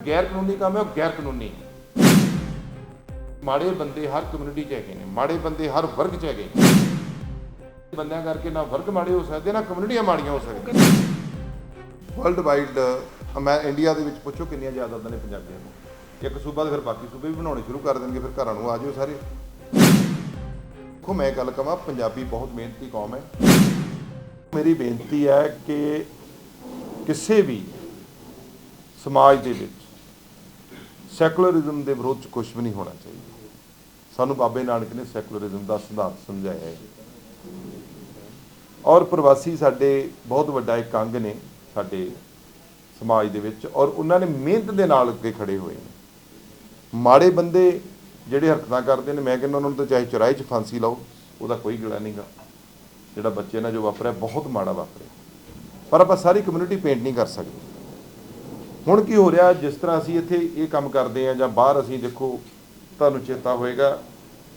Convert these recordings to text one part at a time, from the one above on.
ਗੈਰ ਕਾਨੂੰਨੀ ਕੰਮ ਹੈ, ਉਹ ਗੈਰ ਕਾਨੂੰਨੀ ਹੈ। ਮਾੜੇ ਬੰਦੇ ਹਰ ਕਮਿਊਨਿਟੀ 'ਚ ਹੈਗੇ ਨੇ, ਮਾੜੇ ਬੰਦੇ ਹਰ ਵਰਗ 'ਚ ਹੈਗੇ ਨੇ। ਬੰਦਿਆਂ ਕਰਕੇ ਨਾ ਵਰਗ ਮਾੜੇ ਹੋ ਸਕਦੇ, ਨਾ ਕਮਿਊਨਿਟੀਆਂ ਮਾੜੀਆਂ ਹੋ ਸਕਦੀਆਂ। ਵਰਲਡ ਵਾਈਡ ਮੈਂ ਇੰਡੀਆ ਦੇ ਵਿੱਚ ਪੁੱਛੋ ਕਿੰਨੀਆਂ ਜਾਇਦਾਦਾਂ ਨੇ ਪੰਜਾਬੀਆਂ ਨੂੰ। ਇੱਕ ਸੂਬਾ ਤੇ ਫਿਰ ਬਾਕੀ ਸੂਬੇ ਵੀ ਬਣਾਉਣੇ ਸ਼ੁਰੂ ਕਰ ਦੇਣਗੇ, ਫਿਰ ਘਰਾਂ ਨੂੰ ਆ ਜਿਓ ਸਾਰੇ। ਦੇਖੋ, ਮੈਂ ਗੱਲ ਕਹਾਂ, ਪੰਜਾਬੀ ਬਹੁਤ ਮਿਹਨਤੀ ਕੌਮ ਹੈ। ਮੇਰੀ ਬੇਨਤੀ ਹੈ ਕਿ ਕਿਸੇ ਵੀ ਸਮਾਜ ਦੇ ਵਿੱਚ ਸੈਕੂਲਰਿਜ਼ਮ ਦੇ ਵਿਰੋਧ ਚ ਕੁਝ ਵੀ ਨਹੀਂ ਹੋਣਾ ਚਾਹੀਦਾ। ਸਾਨੂੰ ਬਾਬੇ ਨਾਨਕ ਨੇ ਸੈਕੂਲਰਿਜ਼ਮ ਦਾ ਸਿਧਾਂਤ ਸਮਝਾਇਆ ਹੈ। ਔਰ ਪ੍ਰਵਾਸੀ ਸਾਡੇ ਬਹੁਤ ਵੱਡਾ ਇੱਕ ਅੰਗ ਨੇ ਸਾਡੇ ਸਮਾਜ ਦੇ ਵਿੱਚ, ਔਰ ਉਹਨਾਂ ਨੇ ਮਿਹਨਤ ਦੇ ਨਾਲ ਅੱਗੇ ਖੜੇ ਹੋਏ ਨੇ। ਮਾੜੇ ਬੰਦੇ ਜਿਹੜੇ ਹਰਕਤਾਂ ਕਰਦੇ ਨੇ, ਮੈਂ ਕਹਿੰਦਾ ਉਹਨਾਂ ਨੂੰ ਤਾਂ ਚਾਹੇ ਚੁਰਾਹੇ 'ਚ ਫਾਂਸੀ ਲਾਓ, ਉਹਦਾ ਕੋਈ ਗਿਲਾ ਨਹੀਂਗਾ ਜਿਹੜਾ ਬੱਚੇ ਨਾਲ ਜੋ ਵਾਪਰਿਆ, ਬਹੁਤ ਮਾੜਾ ਵਾਪਰਿਆ। ਪਰ ਆਪਾਂ ਸਾਰੀ ਕਮਿਊਨਿਟੀ ਪੇਂਟ ਨਹੀਂ ਕਰ ਸਕਦੇ। ਹੁਣ ਕੀ ਹੋ ਰਿਹਾ? ਜਿਸ ਤਰ੍ਹਾਂ ਅਸੀਂ ਇੱਥੇ ਇਹ ਕੰਮ ਕਰਦੇ ਆ ਜਾਂ ਬਾਹਰ ਅਸੀਂ ਦੇਖੋ, ਤੁਹਾਨੂੰ ਚੇਤਾ ਹੋਏਗਾ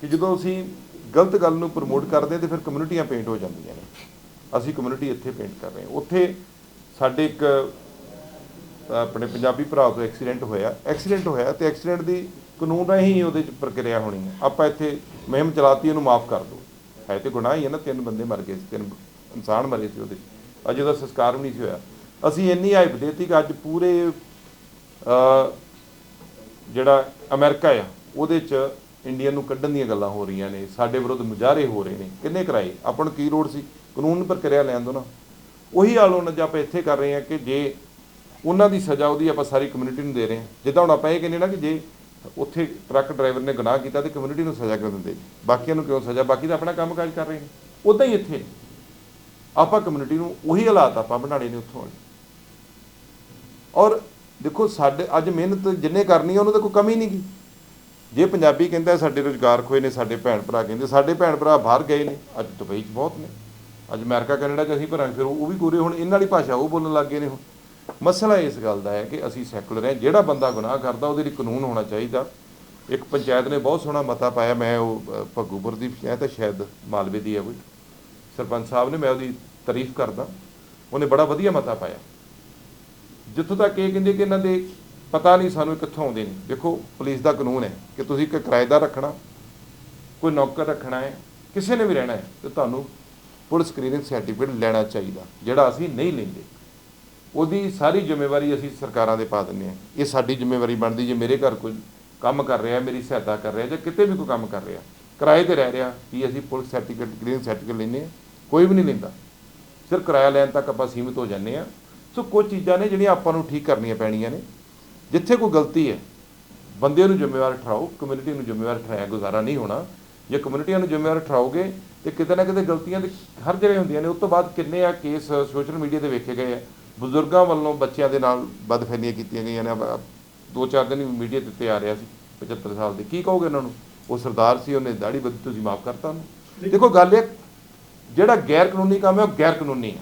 ਕਿ ਜਦੋਂ ਅਸੀਂ ਗਲਤ ਗੱਲ ਨੂੰ ਪ੍ਰਮੋਟ ਕਰਦੇ ਹਾਂ ਤੇ ਫਿਰ ਕਮਿਊਨਿਟੀਆਂ ਪੇਂਟ ਹੋ ਜਾਂਦੀਆਂ ਨੇ। ਅਸੀਂ ਕਮਿਊਨਿਟੀ ਇੱਥੇ ਪੇਂਟ ਕਰ ਰਹੇ ਹਾਂ। ਉੱਥੇ ਸਾਡੇ ਇੱਕ ਆਪਣੇ ਪੰਜਾਬੀ ਭਰਾ ਤੋਂ ਐਕਸੀਡੈਂਟ ਹੋਇਆ। ਐਕਸੀਡੈਂਟ ਹੋਇਆ ਤੇ ਐਕਸੀਡੈਂਟ ਦੀ ਕਾਨੂੰਨ ਰਾਹੀਂ ਉਹਦੇ ਚ ਪ੍ਰਕਿਰਿਆ ਹੋਣੀ ਹੈ। ਆਪਾਂ ਇੱਥੇ ਮੁਹਿੰਮ ਚਲਾਤੀ, ਉਹਨੂੰ ਮਾਫ ਕਰ ਦਿਓ। ਹੈ ਤੇ ਗੁਨਾਹ ਹੀ ਹੈ ਨਾ, ਤਿੰਨ ਬੰਦੇ ਮਰ ਗਏ ਸੀ, ਤਿੰਨ ਇਨਸਾਨ ਮਰੇ ਸੀ ਉਹਦੇ 'ਚ। ਅਜੇ ਉਹਦਾ ਸੰਸਕਾਰ ਵੀ ਨਹੀਂ ਸੀ ਹੋਇਆ। ਅਸੀਂ ਇੰਨੀ ਹਾਈਪ ਦੇਤੀ ਕਿ ਅੱਜ ਪੂਰੇ ਜਿਹੜਾ ਅਮਰੀਕਾ ਆ, ਉਹਦੇ 'ਚ ਇੰਡੀਆ ਨੂੰ ਕੱਢਣ ਦੀਆਂ ਗੱਲਾਂ ਹੋ ਰਹੀਆਂ ਨੇ, ਸਾਡੇ ਵਿਰੁੱਧ ਮੁਜ਼ਾਹਰੇ ਹੋ ਰਹੇ ਨੇ। ਕਿੰਨੇ ਕਰਾਏ ਆਪਣ ਕੀ ਲੋੜ ਸੀ? ਕਾਨੂੰਨ ਪ੍ਰਕਿਰਿਆ ਲੈਣ ਦੋ ਨਾ। ਉਹੀ ਹਾਲ ਹੁਣ ਜੇ ਆਪਾਂ ਇੱਥੇ ਕਰ ਰਹੇ ਹਾਂ ਕਿ ਜੇ ਉਹਨਾਂ ਦੀ ਸਜ਼ਾ ਉਹਦੀ ਆਪਾਂ ਸਾਰੀ ਕਮਿਊਨਿਟੀ ਨੂੰ ਦੇ ਰਹੇ ਹਾਂ। ਜਿੱਦਾਂ ਹੁਣ ਆਪਾਂ ਇਹ ਕਹਿੰਦੇ ਨਾ ਕਿ ਜੇ ਉੱਥੇ ਟਰੱਕ ਡਰਾਈਵਰ ਨੇ ਗੁਨਾਹ ਕੀਤਾ ਤੇ ਕਮਿਊਨਿਟੀ ਨੂੰ ਸਜ਼ਾ ਕਿਉਂ ਦਿੰਦੇ ਬਾਕੀਆਂ ਨੂੰ ਕਿਉਂ ਸਜ਼ਾ? ਬਾਕੀ ਤਾਂ ਆਪਣਾ ਕੰਮਕਾਜ ਕਰ ਰਹੇ ਨੇ। ਉਦਾਂ ਹੀ ਇੱਥੇ। ਆਪਾਂ ਕਮਿਊਨਿਟੀ ਨੂੰ ਉਹੀ ਹਾਲਾਤ ਆਪਾਂ ਬਣਾਣੇ ਨੇ ਉੱਥੋਂ ਵਾਲੇ। ਔਰ ਦੇਖੋ ਸਾਡੇ ਅੱਜ ਮਿਹਨਤ ਜਿੰਨੇ ਕਰਨੀ ਆ ਉਹਨੂੰ ਤਾਂ ਕੋਈ ਕਮੀ ਨਹੀਂ ਗੀ। ਜੇ ਪੰਜਾਬੀ ਕਹਿੰਦਾ ਸਾਡੇ ਰੋਜ਼ਗਾਰ ਖੋਏ ਨੇ ਸਾਡੇ ਭੈਣ ਭਰਾ ਕਹਿੰਦੇ ਸਾਡੇ ਭੈਣ ਭਰਾ ਬਾਹਰ ਗਏ ਨੇ ਅੱਜ ਦੁਬਈ 'ਚ ਬਹੁਤ ਨੇ। ਅੱਜ ਅਮਰੀਕਾ ਕੈਨੇਡਾ 'ਚ ਅਸੀਂ ਭਰਾਂਗੇ ਫਿਰ ਉਹ ਵੀ ਪੂਰੇ ਹੁਣ ਇਹਨਾਂ ਵਾਲੀ ਭਾਸ਼ਾ ਉਹ ਬੋਲਣ ਲੱਗ ਗਏ ਨੇ ਹੁਣ। ਮਸਲਾ ਇਸ ਗੱਲ ਦਾ ਹੈ ਕਿ ਅਸੀਂ ਸੈਕੂਲਰ ਹਾਂ ਜਿਹੜਾ ਬੰਦਾ ਗੁਨਾਹ ਕਰਦਾ ਉਹਦੇ ਲਈ ਕਾਨੂੰਨ ਹੋਣਾ ਚਾਹੀਦਾ। ਇੱਕ ਪੰਚਾਇਤ ਨੇ ਬਹੁਤ ਸੋਹਣਾ ਮਤਾ ਪਾਇਆ ਮੈਂ ਉਹ ਅ, ਭੱਗੂਪੁਰ ਦੀ ਪੰਚਾਇਤ ਹੈ ਸ਼ਾਇਦ ਮਾਲਵੇ ਦੀ ਹੈ ਕੋਈ। ਸਰਪੰਚ ਸਾਹਿਬ ਨੇ ਮੈਂ ਉਹਦੀ ਤਾਰੀਫ ਕਰਦਾ। ਉਹਨੇ ਬੜਾ ਵਧੀਆ ਮਤਾ ਪਾਇਆ। ਜਿੱਥੋਂ ਤੱਕ ਇਹ ਕਹਿੰਦੇ ਕਿ ਇਹਨਾਂ ਦੇ ਪਤਾ ਨਹੀਂ ਸਾਨੂੰ ਕਿੱਥੋਂ ਆਉਂਦੇ ਨੇ। ਦੇਖੋ, ਪੁਲਿਸ ਦਾ ਕਾਨੂੰਨ ਹੈ ਕਿ ਤੁਸੀਂ ਇੱਕ ਕਿਰਾਏਦਾਰ ਰੱਖਣਾ, ਕੋਈ ਨੌਕਰ ਰੱਖਣਾ ਹੈ, ਕਿਸੇ ਨੇ ਵੀ ਰਹਿਣਾ ਹੈ, ਤੇ ਤੁਹਾਨੂੰ ਪੁਲਿਸ ਸਕਰੀਨਿੰਗ ਸਰਟੀਫਿਕੇਟ ਲੈਣਾ ਚਾਹੀਦਾ, ਜਿਹੜਾ ਅਸੀਂ ਨਹੀਂ ਲੈਂਦੇ। ਉਹਦੀ ਸਾਰੀ ਜ਼ਿੰਮੇਵਾਰੀ ਅਸੀਂ ਸਰਕਾਰਾਂ ਦੇ ਪਾ ਦਿੰਦੇ ਹਾਂ। ਇਹ ਸਾਡੀ ਜ਼ਿੰਮੇਵਾਰੀ ਬਣਦੀ ਜੇ ਮੇਰੇ ਘਰ ਕੋਈ ਕੰਮ ਕਰ ਰਿਹਾ, ਮੇਰੀ ਸਹਾਇਤਾ ਕਰ ਰਿਹਾ ਜਾਂ ਕਿਤੇ ਵੀ ਕੋਈ ਕੰਮ ਕਰ ਰਿਹਾ। ਕਿਰਾਏ ਤੇ ਰਹਿ ਰਿਹਾ, ਕੀ ਅਸੀਂ ਪੁਲਿਸ ਸਰਟੀਫਿਕੇਟ ਕਲੀਅਰਿੰਗ ਸਰਟੀਫਿਕੇਟ ਲੈਂਦੇ ਹਾਂ? ਕੋਈ ਵੀ ਨਹੀਂ ਲੈਂਦਾ। ਸਿਰਫ ਕਿਰਾਇਆ ਲੈਣ ਤੱਕ ਆਪਾਂ ਸੀਮਿਤ ਹੋ ਜਾਂਦੇ ਆ ਸੋ ਕੁਝ ਚੀਜ਼ਾਂ ਨੇ ਜਿਹੜੀਆਂ ਆਪਾਂ ਨੂੰ ਠੀਕ ਕਰਨੀਆਂ ਪੈਣੀਆਂ ਨੇ। ਜਿੱਥੇ ਕੋਈ ਗਲਤੀ ਹੈ ਬੰਦੇ ਨੂੰ ਜ਼ਿੰਮੇਵਾਰ ਠਹਿਰਾਓ ਕਮਿਊਨਿਟੀ ਨੂੰ ਜ਼ਿੰਮੇਵਾਰ ਠਹਿਰਾਇਆ ਗੁਜ਼ਾਰਾ ਨਹੀਂ ਹੋਣਾ। ਜੇ ਕਮਿਊਨਿਟੀਆਂ ਨੂੰ ਜ਼ਿੰਮੇਵਾਰ ਠਹਿਰਾਓਗੇ ਤੇ ਕਿਤੇ ਨਾ ਕਿਤੇ ਗਲਤੀਆਂ ਤੇ ਹਰ ਜਗ੍ਹਾ ਹੁੰਦੀਆਂ ਨੇ। ਉਸ ਤੋਂ ਬਾਅਦ ਕਿੰਨੇ ਆ ਕੇਸ ਸੋਸ਼ਲ ਮੀਡੀਆ ਤੇ ਵੇਖੇ ਗਏ ਆ। ਬਜ਼ੁਰਗਾਂ ਵੱਲੋਂ ਬੱਚਿਆਂ ਦੇ ਨਾਲ ਬਦਫੈਲੀਆਂ ਕੀਤੀਆਂ ਗਈਆਂ ਨੇ। ਦੋ ਚਾਰ ਦਿਨ ਮੀਡੀਆ ਤੇ ਉੱਤੇ ਆ ਰਿਹਾ ਸੀ 75 ਸਾਲ ਦੇ। ਕੀ ਕਹੋਗੇ ਉਹਨਾਂ ਨੂੰ? ਉਹ ਸਰਦਾਰ ਸੀ ਉਹਨੇ ਦਾੜੀ ਬੱਧੀ ਤੁਸੀਂ ਮਾਫ ਕਰਤਾ ਉਹਨੂੰ। ਦੇਖੋ ਗੱਲ ਇਹ ਜਿਹੜਾ ਗੈਰ ਕਾਨੂੰਨੀ ਕੰਮ ਹੈ ਉਹ ਗੈਰ ਕਾਨੂੰਨੀ ਹੈ।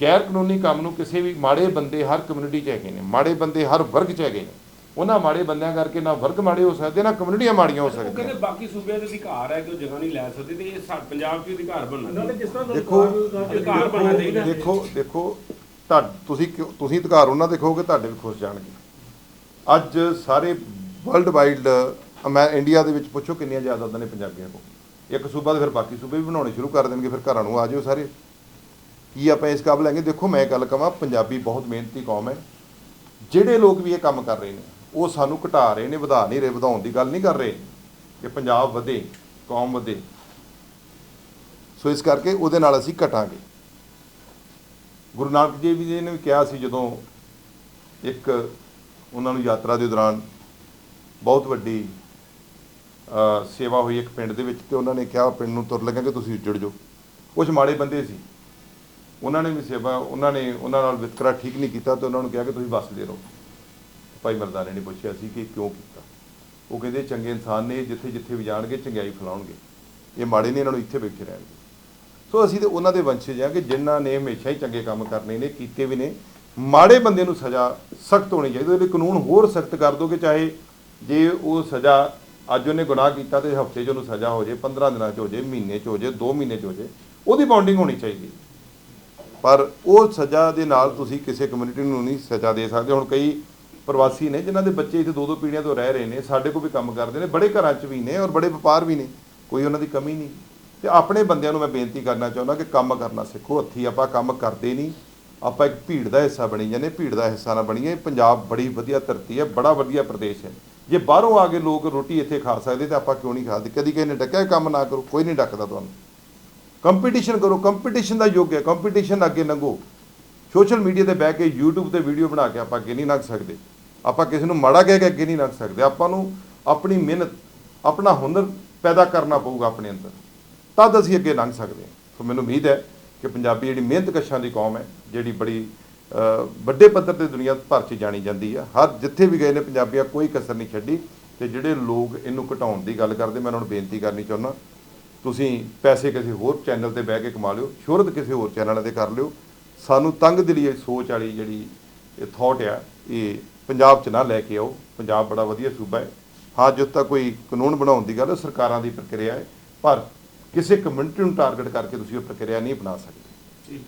ਗੈਰ ਕਾਨੂੰਨੀ ਕੰਮ ਨੂੰ ਕਿਸੇ ਵੀ ਮਾੜੇ ਬੰਦੇ ਹਰ ਕਮਿਊਨਿਟੀ 'ਚ ਹੈਗੇ ਨੇ ਮਾੜੇ ਬੰਦੇ ਹਰ ਵਰਗ 'ਚ ਹੈਗੇ ਨੇ। ਉਹਨਾਂ ਮਾੜੇ ਬੰਦਿਆਂ ਕਰਕੇ ਨਾ ਵਰਗ ਮਾੜੇ ਹੋ ਸਕਦੇ ਨਾ ਕਮਿਊਨਿਟੀਆਂ ਮਾੜੀਆਂ ਹੋ ਉਹ ਕਹਿੰਦੇ ਸਕਦੀਆਂ। ਬਾਕੀ ਸੂਬਿਆਂ ਦੇ ਅਧਿਕਾਰ ਹੈ ਕਿ ਉਹ ਜਗ੍ਹਾ ਨਹੀਂ ਲੈ ਸਕਦੇ ਤੇ ਇਹ ਪੰਜਾਬ 'ਚ ਅਧਿਕਾਰ ਬਣਨਾ ਦੇਖੋ ਅਧਿਕਾਰ ਬਣਨਾ ਚਾਹੀਦਾ। ਦੇਖੋ ਦੇਖੋ ਤੁਹਾ- ਤੁਸੀਂ ਤੁਸੀਂ ਅਧਿਕਾਰ ਉਹਨਾਂ ਦੇ ਖੋਗੇ ਤੁਹਾਡੇ ਵੀ ਖੁਸ਼ ਜਾਣਗੇ। ਅੱਜ ਸਾਰੇ ਵਰਲਡ ਵਾਈਡ ਮੈਂ ਇੰਡੀਆ ਦੇ ਵਿੱਚ ਪੁੱਛੋ ਕਿੰਨੀਆਂ ਜਾਇਦਾਦਾਂ ਨੇ ਪੰਜਾਬੀਆਂ ਕੋਲ। ਇੱਕ ਸੂਬਾ ਤੇ ਫਿਰ ਬਾਕੀ ਸੂਬੇ ਵੀ ਬਣਾਉਣੇ ਸ਼ੁਰੂ ਕਰ ਦੇਣਗੇ ਫਿਰ ਘਰਾਂ ਨੂੰ ਆ ਜਾਓ ਸਾਰੇ। ਕੀ ਆਪਾਂ ਇਸ ਕਾਬਲ ਹੈਗੇ? ਦੇਖੋ, ਮੈਂ ਗੱਲ ਕਹਾਂ ਪੰਜਾਬੀ ਬਹੁਤ ਮਿਹਨਤੀ ਕੌਮ ਹੈ। ਜਿਹੜੇ ਲੋਕ ਵੀ ਇਹ ਕੰਮ ਕਰ ਰਹੇ ਨੇ, ਉਹ ਸਾਨੂੰ ਘਟਾ ਰਹੇ ਨੇ, ਵਧਾ ਨਹੀਂ ਰਹੇ, ਵਧਾਉਣ ਦੀ ਗੱਲ ਨਹੀਂ ਕਰ ਰਹੇ। ਕਿ ਪੰਜਾਬ ਵਧੇ, ਕੌਮ ਵਧੇ। ਸੋ ਇਸ ਕਰਕੇ ਉਹਦੇ ਨਾਲ ਅਸੀਂ ਘਟਾਂਗੇ। ਗੁਰੂ ਨਾਨਕ ਦੇਵ ਜੀ ਨੇ ਵੀ ਕਿਹਾ ਸੀ, ਜਦੋਂ ਇੱਕ ਉਹਨਾਂ ਨੂੰ ਯਾਤਰਾ ਦੇ ਦੌਰਾਨ ਬਹੁਤ ਵੱਡੀ ਸੇਵਾ ਹੋਈ ਇੱਕ ਪਿੰਡ ਦੇ ਵਿੱਚ, ਤੇ ਉਹਨਾਂ ਨੇ ਕਿਹਾ, ਪਿੰਡ ਨੂੰ ਤੁਰ ਲੱਗਾ ਕਿ ਤੁਸੀਂ ਉੱਜੜ ਜਾਓ। ਕੁਝ ਮਾੜੇ ਬੰਦੇ ਸੀ। ਉਹਨਾਂ ਨੇ ਵੀ ਸੇਵਾ, ਉਹਨਾਂ ਨੇ, ਉਹਨਾਂ ਨਾਲ ਵਿਤਕਰਾ ਠੀਕ ਨਹੀਂ ਕੀਤਾ ਤੇ ਉਹਨਾਂ ਨੂੰ ਕਿਹਾ ਕਿ ਤੁਸੀਂ ਵਸਦੇ ਰਹੋ ਭਾਈ ਮਰਦਾਨੇ ਨੇ ਪੁੱਛਿਆ ਸੀ ਕਿ ਕਿਉਂ ਕੀਤਾ? ਉਹ ਕਹਿੰਦੇ ਚੰਗੇ ਇਨਸਾਨ ਨੇ, ਜਿੱਥੇ ਜਿੱਥੇ ਵੀ ਜਾਣਗੇ ਚੰਗਿਆਈ ਫੈਲਾਉਣਗੇ। ਇਹ ਮਾੜੇ ਨੇ, ਇਹਨਾਂ ਨੂੰ ਇੱਥੇ ਬੈਠੇ ਰਹਿਣਗੇ। ਸੋ ਅਸੀਂ ਤੇ ਉਹਨਾਂ ਦੇ ਵੰਸ਼ਜ ਹਾਂ ਕਿ ਜਿਨ੍ਹਾਂ ਨੇ ਹਮੇਸ਼ਾ ਹੀ ਚੰਗੇ ਕੰਮ ਕਰਨੇ ਨੇ, ਕੀਤੇ ਵੀ ਨੇ। ਮਾੜੇ ਬੰਦੇ ਨੂੰ ਸਜ਼ਾ ਸਖਤ ਹੋਣੀ ਚਾਹੀਦੀ ਉਹਦੇ ਕਾਨੂੰਨ ਹੋਰ ਸਖਤ ਕਰ ਦੋਗੇ, ਚਾਹੇ ਜੇ ਉਹ ਸਜ਼ਾ ਅੱਜ ਉਹਨੇ ਗੁਨਾਹ ਕੀਤਾ ਤੇ ਹਫ਼ਤੇ 'ਚ ਉਹਨੂੰ ਸਜ਼ਾ ਹੋ ਜੇ 15 ਦਿਨਾਂ 'ਚ ਹੋ ਜੇ ਮਹੀਨੇ 'ਚ ਹੋ ਜੇ 2 ਮਹੀਨੇ 'ਚ ਹੋ ਜੇ ਉਹਦੀ ਬਾਉਂਡਿੰਗ ਹੋਣੀ ਚਾਹੀਦੀ ਪਰ ਉਹ ਸਜ਼ਾ ਦੇ ਨਾਲ ਤੁਸੀਂ ਕਿਸੇ ਕਮਿਊਨਿਟੀ ਨੂੰ ਨਹੀਂ ਸਜ਼ਾ ਦੇ ਸਕਦੇ। ਹੁਣ ਕਈ ਪ੍ਰਵਾਸੀ ਨੇ ਜਿਨ੍ਹਾਂ ਦੇ ਬੱਚੇ ਇੱਥੇ ਦੋ ਦੋ ਪੀੜ੍ਹੀਆਂ ਤੋਂ ਰਹਿ ਰਹੇ ਨੇ, ਸਾਡੇ ਕੋਲ ਵੀ ਕੰਮ ਕਰਦੇ ਨੇ, ਬੜੇ ਘਰਾਂ 'ਚ ਵੀ ਨੇ ਔਰ ਬੜੇ ਵਪਾਰ ਵੀ ਨੇ। ਕੋਈ ਉਹਨਾਂ ਦੀ ਕਮੀ ਨਹੀਂ। ਤੇ ਆਪਣੇ ਬੰਦਿਆਂ ਨੂੰ ਮੈਂ ਬੇਨਤੀ ਕਰਨਾ ਚਾਹੁੰਦਾ ਕਿ ਕੰਮ ਕਰਨਾ ਸਿੱਖੋ, ਹੱਥੀ ਆਪਾਂ ਕੰਮ ਕਰਦੇ ਨਹੀਂ। ਆਪਾਂ ਇੱਕ ਭੀੜ ਦਾ ਹਿੱਸਾ ਬਣੀ ਜਾਂਦੇ, ਭੀੜ ਦਾ ਹਿੱਸਾ ਨਾ ਬਣੀਏ। ਪੰਜਾਬ ਬੜੀ ਵਧੀਆ ਧਰਤੀ ਹੈ, ਬੜਾ ਵਧੀਆ ਪ੍ਰਦੇਸ਼ ਹੈ। ਜੇ ਬਾਹਰੋਂ ਆ ਕੇ ਲੋਕ ਰੋਟੀ ਇੱਥੇ ਖਾ ਸਕਦੇ ਤਾਂ ਆਪਾਂ ਕਿਉਂ ਨਹੀਂ ਖਾਦੇ? ਕਦੀ ਕਿਸੇ ਨੇ ਡੱਕਿਆ, ਕੰਮ ਨਾ ਕਰੋ, ਕੋਈ ਨਹੀਂ ਡੱਕਦਾ ਤੁਹਾਨੂੰ। ਕੰਪੀਟੀਸ਼ਨ ਕਰੋ ਕੰਪੀਟੀਸ਼ਨ ਦਾ ਯੁੱਗ ਹੈ ਕੰਪੀਟੀਸ਼ਨ ਅੱਗੇ ਲੰਘੋ। ਸੋਸ਼ਲ ਮੀਡੀਆ ਤੇ ਬਹਿ ਕੇ YouTube ਤੇ ਵੀਡੀਓ ਬਣਾ ਕੇ ਆਪਾਂ ਅੱਗੇ ਨਹੀਂ ਲੰਘ ਸਕਦੇ। ਆਪਾਂ ਕਿਸੇ ਨੂੰ ਮਾੜਾ ਕਹਿ ਕੇ ਅੱਗੇ ਨਹੀਂ ਲੰਘ ਸਕਦੇ। ਆਪਾਂ ਨੂੰ ਆਪਣੀ ਮਿਹਨਤ, ਆਪਣਾ ਹੁਨਰ ਪੈਦਾ ਕਰਨਾ ਪਊਗਾ ਆਪਣੇ ਅੰਦਰ। ਤਦ ਅਸੀਂ ਅੱਗੇ ਲੰਘ ਸਕਦੇ ਹਾਂ। ਸੋ ਮੈਨੂੰ ਉਮੀਦ ਹੈ ਕਿ ਪੰਜਾਬੀ ਜਿਹੜੀ ਮਿਹਨਤ ਕਸ਼ਾਂ ਦੀ ਕੌਮ ਹੈ, ਜਿਹੜੀ ਬੜੀ ਵੱਡੇ ਪੱਧਰ ਤੇ ਦੁਨੀਆ ਭਰ 'ਚ ਜਾਣੀ ਜਾਂਦੀ ਹੈ ਹਰ ਜਿੱਥੇ ਵੀ ਗਏ ਨੇ ਪੰਜਾਬੀਆਂ, ਕੋਈ ਕਸਰ ਨਹੀਂ ਛੱਡੀ। ਤੇ ਜਿਹੜੇ ਲੋਕ ਇਹਨੂੰ ਘਟਾਉਣ ਦੀ ਗੱਲ ਕਰਦੇ, ਮੈਂ ਉਹਨਾਂ ਨੂੰ ਬੇਨਤੀ ਕਰਨੀ ਚਾਹੁੰਦਾ ਤੁਸੀਂ ਪੈਸੇ ਕਿਸੇ ਹੋਰ ਚੈਨਲ ਤੇ ਬਹਿ ਕੇ ਕਮਾ ਲਿਓ, ਸ਼ੋਹਰਤ ਕਿਸੇ ਹੋਰ ਚੈਨਲ ਤੇ ਕਰ ਲਿਓ। ਸਾਨੂੰ ਤੰਗ ਦਿਲੀ ਇਹ ਸੋਚ ਵਾਲੀ ਜਿਹੜੀ ਇਹ ਥਾਟ ਆ, ਇਹ ਪੰਜਾਬ 'ਚ ਨਾ ਲੈ ਕੇ ਆਓ। ਪੰਜਾਬ ਬੜਾ ਵਧੀਆ ਸੂਬਾ ਹੈ। ਹਾਂ, ਜਦੋਂ ਤੱਕ ਕੋਈ ਕਾਨੂੰਨ ਬਣਾਉਣ ਦੀ ਗੱਲ ਸਰਕਾਰਾਂ ਦੀ ਪ੍ਰਕਿਰਿਆ ਹੈ। ਪਰ ਕਿਸੇ ਕਮਿਊਨਿਟੀ ਨੂੰ ਟਾਰਗੇਟ ਕਰਕੇ ਤੁਸੀਂ ਉਹ ਪ੍ਰਕਿਰਿਆ ਨਹੀਂ ਬਣਾ ਸਕਦੇ।